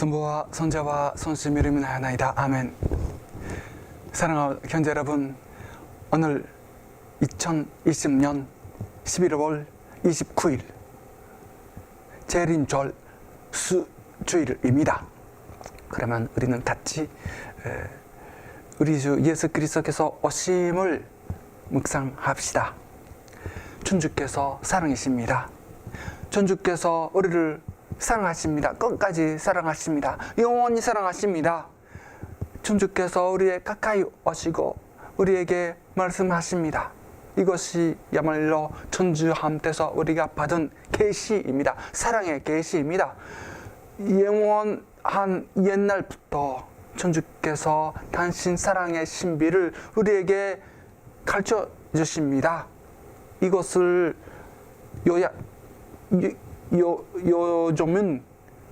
성부와 성자와 성심 이름이 하나이다. 아멘. 사랑하는 경제 여러분, 오늘 2020년 11월 29일 재림절 수주일입니다. 그러면 우리는 같이 에, 우리 주 예수 그리스도께서 오심을 묵상합시다. 천주께서 사랑이십니다. 천주께서 우리를 사랑하십니다. 끝까지 사랑하십니다. 영원히 사랑하십니다. 천주께서 우리의 가까이 오시고 우리에게 말씀하십니다. 이것이야말로 천주 함께서 우리가 받은 계시입니다. 사랑의 계시입니다. 영원한 옛날부터 천주께서 당신 사랑의 신비를 우리에게 가르쳐 주십니다. 이것을 요약 요, 요즘은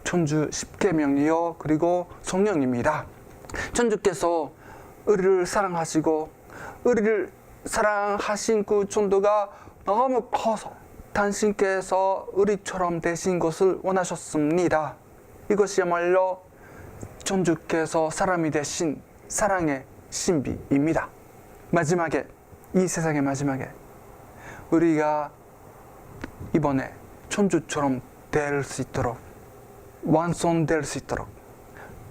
천주 십계명이요 그리고 성령입니다. 천주께서 우리를 사랑하시고 우리를 사랑하신 그 정도가 너무 커서 당신께서 우리처럼 되신 것을 원하셨습니다. 이것이야말로 천주께서 사람이 되신 사랑의 신비입니다. 마지막에 이 세상의 마지막에 우리가 이번에 천주처럼 될 수 있도록 완성될 수 있도록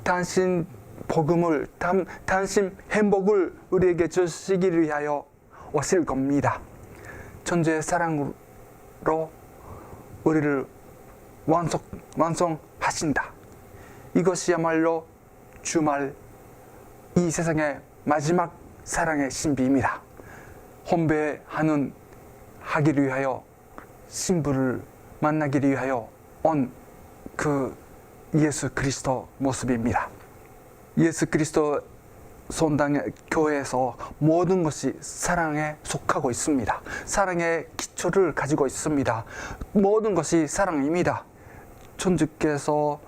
당신 복음을 당, 당신 행복을 우리에게 주시기 위하여 오실 겁니다. 천주의 사랑으로 우리를 완성, 완성하신다. 이것이야말로 주말 이 세상의 마지막 사랑의 신비입니다. 혼배하는 하기를 위하여 신부를 만나기를 위하여 온 그 예수 그리스도 모습입니다. 예수 그리스도 손당의 교회에서 모든 것이 사랑에 속하고 있습니다. 사랑의 기초를 가지고 있습니다. 모든 것이 사랑입니다. 천주께서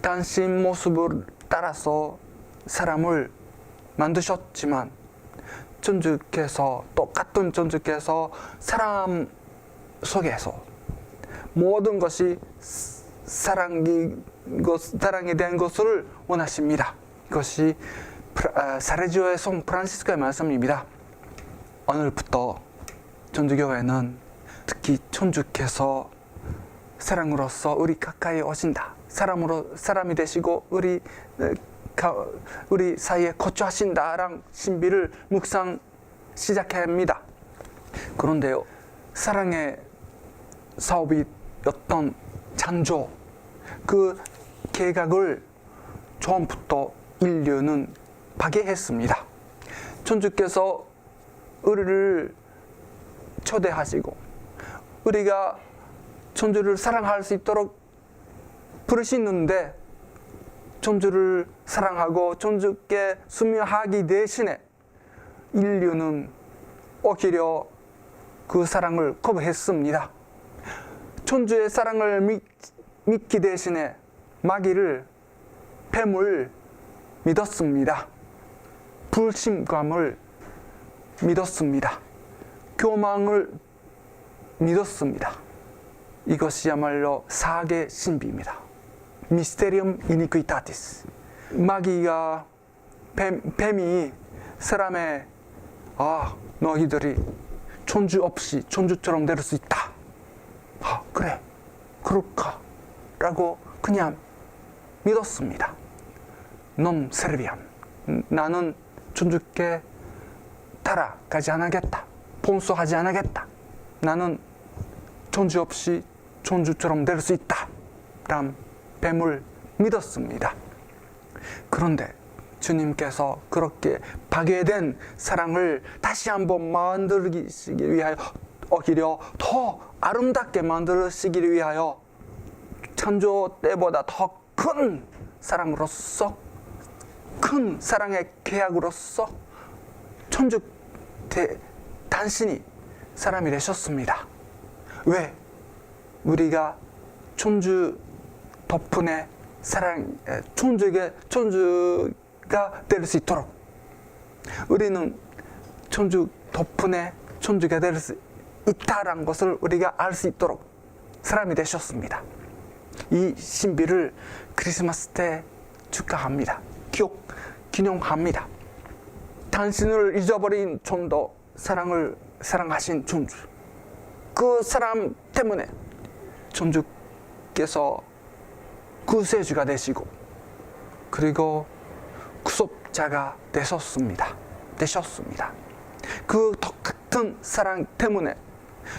당신 모습을 따라서 사람을 만드셨지만 천주께서 똑같은 천주께서 사람 속에서 모든 것이 사랑이 것 사랑에 대한 것을 원하십니다. 이것이 아, 사레지오의 송 프란시스코의 말씀입니다. 오늘부터 천주교회는 특히 천주께서 사랑으로서 우리 가까이 오신다. 사람으로 사람이 되시고 우리 에, 가- 우리 사이에 거주하신다랑 신비를 묵상 시작합니다. 그런데요, 사랑의 사업이 어떤 창조 그 계각을 처음부터 인류는 파괴했습니다. 천주께서 우리를 초대하시고 우리가 천주를 사랑할 수 있도록 부르시는데 천주를 사랑하고 천주께 순명하기 대신에 인류는 오히려 그 사랑을 거부했습니다. 천주의 사랑을 믿, 믿기 대신에 마귀를 뱀을 믿었습니다. 불신감을 믿었습니다. 교망을 믿었습니다. 이것이야말로 사계 신비입니다. 미스테리엄 이니퀴타티스. 마귀가 뱀, 뱀이 사람의 아 너희들이 천주 없이 천주처럼 될 수 있다. 아 그래 그럴까 라고 그냥 믿었습니다. 놈 세르비안 나는 천주께 따라가지 않겠다. 봉수하지 않겠다. 나는 천주 없이 천주처럼 될 수 있다. 람 뱀을 믿었습니다. 그런데 주님께서 그렇게 파괴된 사랑을 다시 한번 만들기 위하여 오히려 더 아름답게 만들시기 위하여 창조 때보다 더 큰 사랑으로서 큰 사랑의 계약으로서 천주 대, 당신이 사람이 되셨습니다. 왜? 우리가 천주 덕분에 사랑, 에, 천주에게 천주가 될 수 있도록 우리는 천주 덕분에 천주가 될 수 있다라는 것을 우리가 알 수 있도록 사람이 되셨습니다. 이 신비를 크리스마스 때 축하합니다. 기억, 기념합니다. 당신을 잊어버린 좀더 사랑을 사랑하신 존주. 그 사람 때문에 존주께서 구세주가 되시고 그리고 구속자가 되셨습니다. 되셨습니다. 그 똑같은 사랑 때문에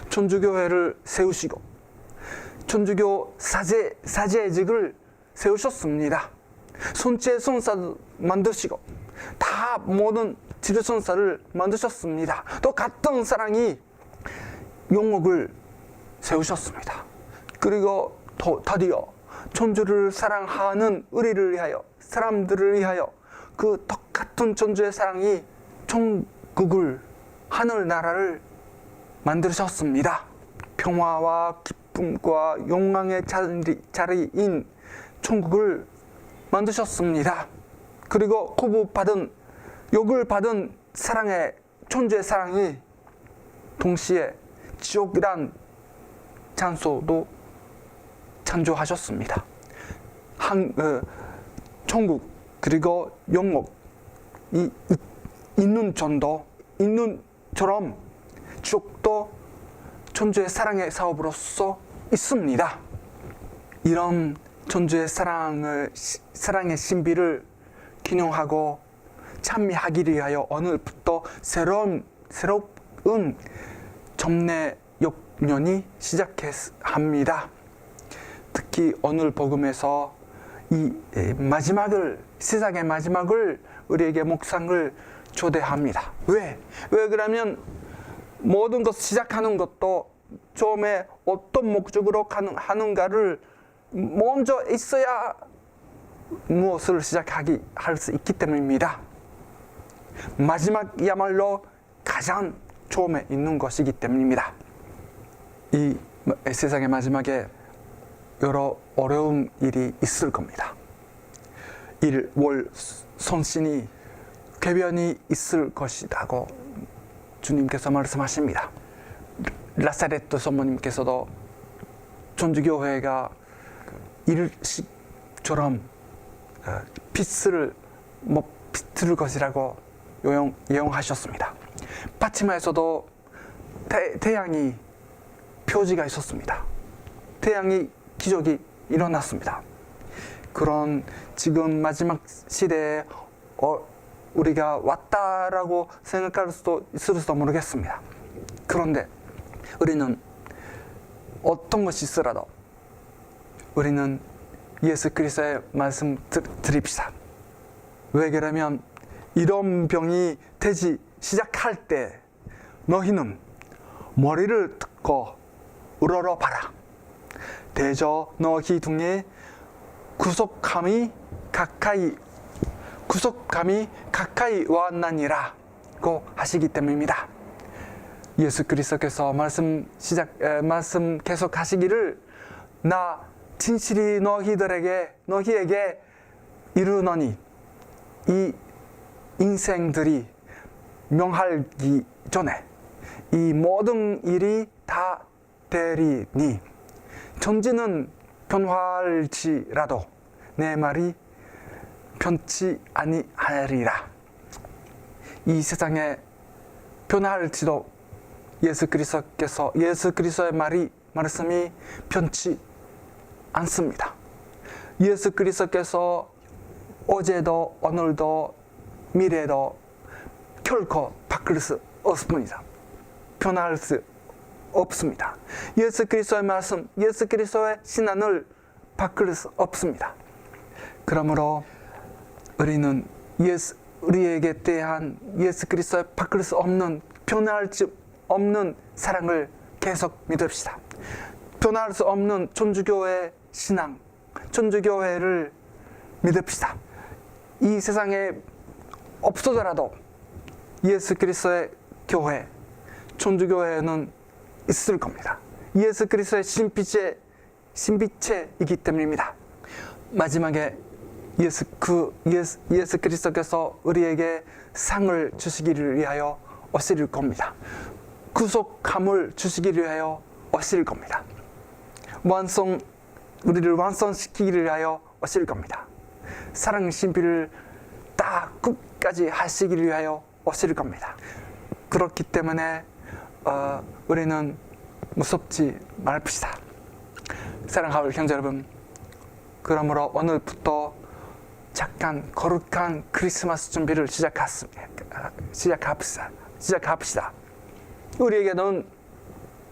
천주교회를 세우시고 천주교 사제 사제직을 세우셨습니다. 손재 손사 만드시고 다 모든 지뢰 손사를 만드셨습니다. 또 같은 사랑이 용옥을 세우셨습니다. 그리고 더 드디어 천주를 사랑하는 우리를 위하여 사람들을 위하여 그 똑같은 천주의 사랑이 천국을 하늘나라를 만드셨습니다. 평화와 기쁨과 영광의 자리, 자리 인 천국을 만드셨습니다. 그리고 거부받은 욕을 받은 사랑의 천주의 사랑이 동시에 지옥이란 장소도 창조하셨습니다. 한 어, 천국 그리고 영옥 이, 이 있는 전도 있는처럼 지옥도 천주의 사랑의 사업으로서 있습니다. 이런 천주의 사랑을 시- 사랑의 신비를 기념하고 찬미하기 위하여 오늘부터 새로운 새로운 점내 역년이 시작합니다. 특히 오늘 복음에서 이 에, 마지막을 세상의 마지막을 우리에게 묵상을 초대합니다. 왜? 왜 그러면 모든 것 시작하는 것도 처음에 어떤 목적으로 하는가를 먼저 있어야 무엇을 시작하기 할 수 있기 때문입니다. 마지막이야말로 가장 처음에 있는 것이기 때문입니다. 이 세상의 마지막에 여러 어려운 일이 있을 겁니다. 일, 월, 손신이 궤변이 있을 것이라고 주님께서 말씀하십니다. 라사레토 선모님께서도 전주교회가 일식처럼 어, 빛을 뭐 비틀 것이라고 요용, 예언하셨습니다. 파치마에서도 태, 태양이 표지가 있었습니다. 태양이 기적이 일어났습니다. 그런 지금 마지막 시대에 어, 우리가 왔다라고 생각할 수도 있을지도 모르겠습니다. 그런데 우리는 어떤 것이 있으라도 우리는 예수 그리스도의 말씀 드- 드립시다. 왜 그러면 이런 병이 되지 시작할 때 너희는 머리를 듣고 우러러 봐라. 대저 너희 등에 구속함이 가까이 구속감이 가까이 왔나니라고 하시기 때문입니다. 예수 그리스도께서 말씀 시작 에, 말씀 계속 하시기를 나 진실이 너희들에게 너희에게 이르노니 이 인생들이 명하기 전에 이 모든 일이 다 되리니 전지는 변화할지라도 내 말이 변치 아니하리라. 이 세상에 변화할지도 예수 그리스도께서 예수 그리스도의 말이 말씀이 변치 않습니다. 예수 그리스도께서 어제도 오늘도 미래도 결코 바뀔 수 없습니다. 변할 수 없습니다. 예수 그리스도의 말씀, 예수 그리스도의 신앙을 바꿀 수 없습니다. 그러므로 우리는 예수, 우리에게 대한 예수 그리스도의 바꿀 수 없는 변할 수 없는 사랑을 계속 믿읍시다. 변할 수 없는 천주교의 신앙, 천주교회를 믿읍시다. 이 세상에 없어더라도 예수 그리스도의 교회, 천주교회는 있을 겁니다. 예수 그리스도의 신빛의 신빛체이기 때문입니다. 마지막에 예수 그 예수, 예수 그리스도께서 우리에게 상을 주시기를 위하여 오실 겁니다. 구속함을 주시기를 위하여 오실 겁니다. 완성 우리를 완성시키기를 위하여 오실 겁니다. 사랑 신비를 다 끝까지 하시기 위하여 오실 겁니다. 그렇기 때문에 어, 우리는 무섭지 말읍시다. 사랑하는 형제 여러분, 그러므로 오늘부터 잠깐 거룩한 크리스마스 준비를 시작했습니다. 시작합시다. 시작합시다. 우리에게는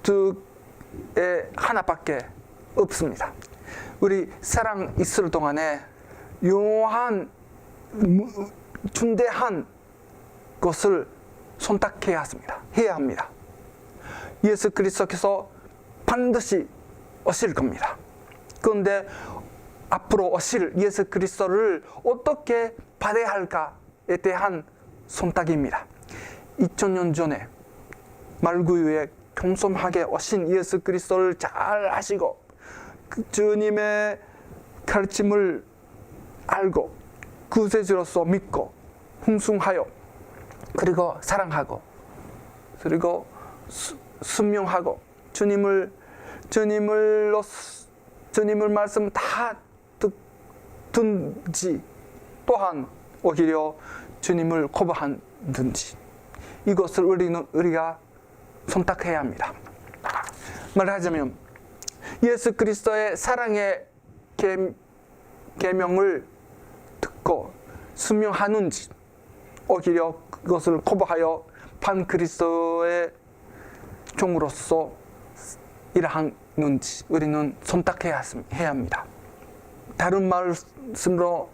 두에 하나밖에 없습니다. 우리 사랑 있을 동안에 용한 무- 중대한 것을 선택해야 합니다. 해야 합니다. 예수 그리스도께서 반드시 오실 겁니다. 그런데 앞으로 오실 예수 그리스도를 어떻게 받아야 할까에 대한 선택입니다. 2000년 전에 말구유에 겸손하게 오신 예수 그리스도를 잘 아시고 그 주님의 가르침을 알고 구세주로서 믿고 hun숭하여 그리고 사랑하고 그리고 수- 순명하고 주님을 주님을로 주님을 말씀 다 듣, 듣지 또한 오히려 주님을 거부하든지 이것을 우리는 우리가 선택해야 합니다. 말하자면 예수 그리스도의 사랑의 계- 계명을 듣고 순명하는지 오히려 그것을 거부하여 반 그리스도의 종으로서 일하는지 우리는 선택해야 합니다. 다른 말씀으로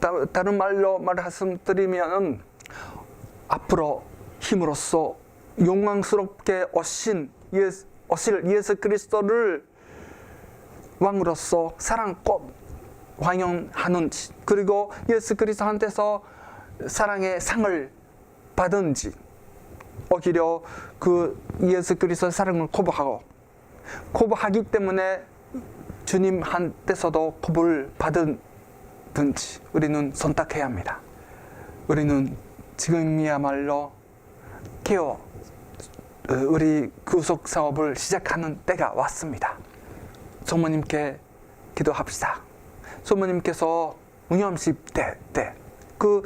다- 다른 말로 말씀드리면은 앞으로 힘으로써 영광스럽게 오신 예수, 오실 예수 그리스도를 왕으로서 사랑꽃 환영하는 지 그리고 예수 그리스도한테서 사랑의 상을 받은 지 오히려 그 예수 그리스도의 사랑을 거부하고 거부하기 때문에 주님한테서도 거부를 받은든지 우리는 선택해야 합니다. 우리는 지금이야말로 깨어 어, 우리 구속 사업을 시작하는 때가 왔습니다. 소모님께 기도합시다. 소모님께서 무념식 때, 때, 그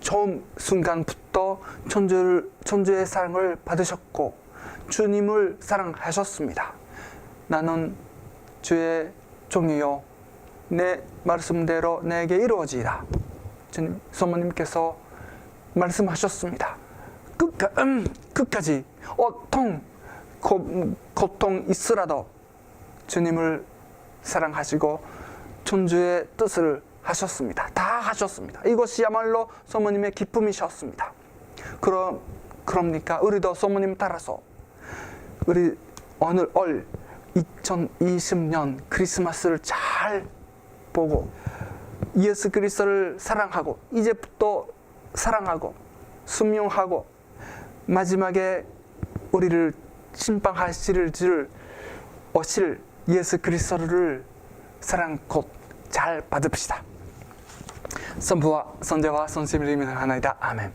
처음 순간부터 천주를, 천주의 사랑을 받으셨고, 주님을 사랑하셨습니다. 나는 주의 종이요. 내 말씀대로 내게 이루어지라. 주님, 소모님께서 말씀하셨습니다. 끝까, 음, 끝까지 어떤 고, 고통 있으라도 주님을 사랑하시고 천주의 뜻을 하셨습니다. 다 하셨습니다. 이것이야말로 소모님의 기쁨이셨습니다. 그럼 그럽니까? 우리도 소모님 따라서 우리 오늘 올 2020년 크리스마스를 잘 보고 예수 그리스도를 사랑하고 이제부터 사랑하고 순명하고 마지막에 우리를 심판하실 줄 오실 예수 그리스도를 사랑 곧 잘 받읍시다. 선부와 선제와 선생님을 하나이다. 아멘.